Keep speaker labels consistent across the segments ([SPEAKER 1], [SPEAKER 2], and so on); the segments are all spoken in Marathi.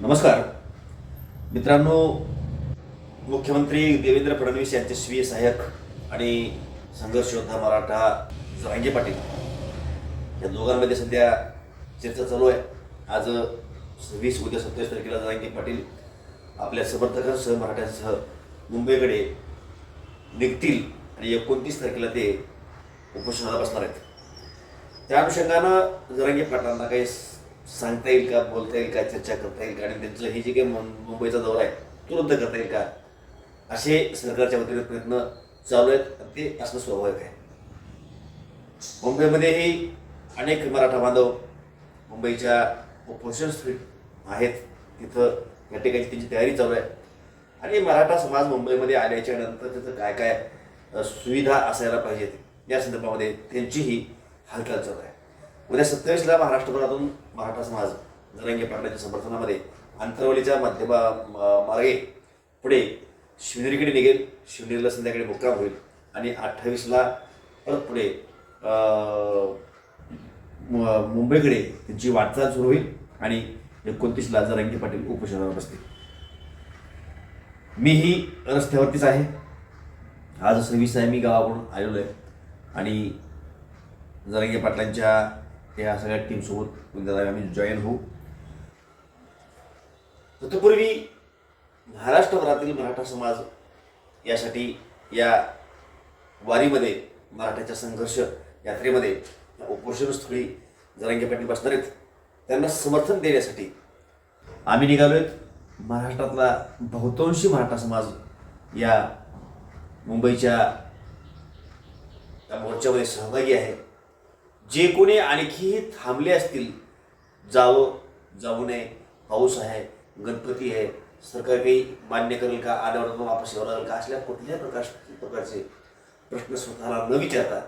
[SPEAKER 1] नमस्कार. मित्रांनो मुख्यमंत्री देवेंद्र फडणवीस यांचे स्वीय सहाय्यक आणि संघर्ष योद्धा मराठा जरांगे पाटील या दोघांमध्ये सध्या चर्चा चालू आहे. आज वीस उद्या सत्तावीस तारखेला जरांगे पाटील आपल्या समर्थकांसह मराठ्यांसह मुंबईकडे निघतील आणि एकोणतीस तारखेला ते उपोषणाला बसणार आहेत. त्या अनुषंगानं जरांगे पाटलांना काही सांगता येईल का बोलता येईल का चर्चा करता येईल का? आणि त्यांचं हे जे काही मुं- मुंबईचा दौरा आहे तो रद्द करता येईल का? असे सरकारच्या वतीने प्रयत्न चालू आहेत आणि ते असणं स्वाभाविक आहे. मुंबईमध्येही अनेक मराठा बांधव मुंबईच्या उपोषण स्ट्रीट आहेत. तिथं या ठिकाणी त्यांची तयारी चालू आहे. आणि मराठा समाज मुंबईमध्ये आल्याच्यानंतर तिथं काय काय सुविधा असायला पाहिजेत या संदर्भामध्ये त्यांचीही हालचाल चालू आहे. उद्या सत्तावीसला महाराष्ट्रभरातून मराठा समाज जरंगे पाटलांच्या समर्थनामध्ये अंतरवलीच्या मध्यमा मार्गे पुढे शिवनेरीकडे निघेल. शिवनेरीला संध्याकाळी मुक्काम होईल. आणि अठ्ठावीसला परत पुढे मु- मुंबईकडे त्यांची वाटचाल सुरू होईल आणि एकोणतीसला जरांगे पाटील उपोषणावर बसतील. मीही रस्त्यावरतीच आहे. आज सव्वीस आहे. मी गावाकडून आलेलो आहे. आणि जरांगे पाटलांच्या या सगळ्या टीमसोबत उद्या आम्ही जॉईन होऊ. तत्पूर्वी महाराष्ट्रभरातील मराठा समाज यासाठी या वारीमध्ये मराठ्याच्या संघर्ष यात्रेमध्ये या उपोषणस्थळी जरांगे पाटील बसणार आहेत. त्यांना समर्थन देण्यासाठी आम्ही निघालोय. महाराष्ट्रातला बहुतांशी मराठा समाज या मुंबईच्या त्या मोर्चामध्ये सहभागी आहे. जे कोणी आणखीही थांबले असतील जावं जाऊ नये. पाऊस आहे गणपती आहे. सरकार काही मान्य करेल का? आल्यावर वापस यावं लागेल का? असल्या कुठल्याही प्रकाश प्रकारचे प्रश्न स्वतःला न विचारता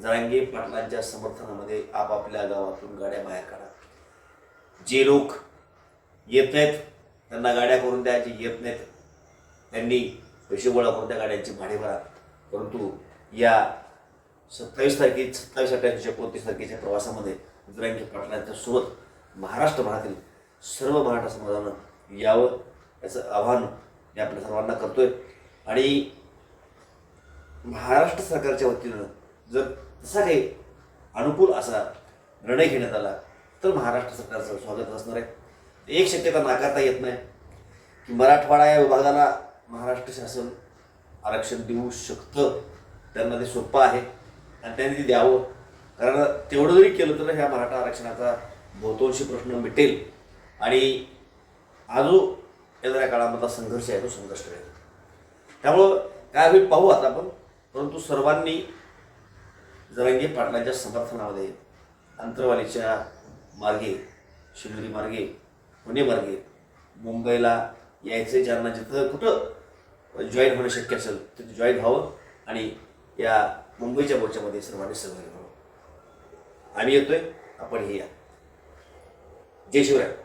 [SPEAKER 1] जरांगे पाटलांच्या समर्थनामध्ये आपापल्या गावातून गाड्या बाहेर काढा. जे लोक येत नाहीत त्यांना गाड्या करून द्या. जे येत नाहीत त्यांनी पैसे गोळा करून त्या गाड्यांची भाडे भरा. परंतु या सत्तावीस तारखे सत्तावीस अठ्ठावीस एकोणतीस तारखेच्या प्रवासामध्ये जरांगे पाटलांच्या सोबत महाराष्ट्रभरातील सर्व मराठा समाजानं यावं याचं आव्हान मी आपल्या सर्वांना करतोय. आणि महाराष्ट्र सरकारच्या वतीनं जर तसा काही अनुकूल असा निर्णय घेण्यात आला तर महाराष्ट्र सरकारचं स्वागत असणार आहे. एक शक्यता नाकारता येत नाही की मराठवाडा या विभागाला महाराष्ट्र शासन आरक्षण देऊ शकतं. त्यांना ते सोपं आहे. आणि त्यांनी ते द्यावं. कारण तेवढं जरी केलं तर ह्या मराठा आरक्षणाचा बहुतांशी प्रश्न मिटेल. आणि हा जो येणाऱ्या काळामधला संघर्ष आहे तो संघर्ष करेल. त्यामुळं काय होईल पाहू आता आपण. परंतु सर्वांनी जरंगे पाटलांच्या समर्थनामध्ये अंतरवालीच्या मार्गे शिर्डी मार्गे पुणे मार्गे मुंबईला यायचं ज्यांना जिथं कुठं जॉईन होणं शक्य असेल तिथे जॉईन व्हावं. आणि या मुंबईच्या मोर्चामध्ये सर्वांनी सहभागी व्हावं. आम्ही येतोय आपण हे या. जय शिवराय.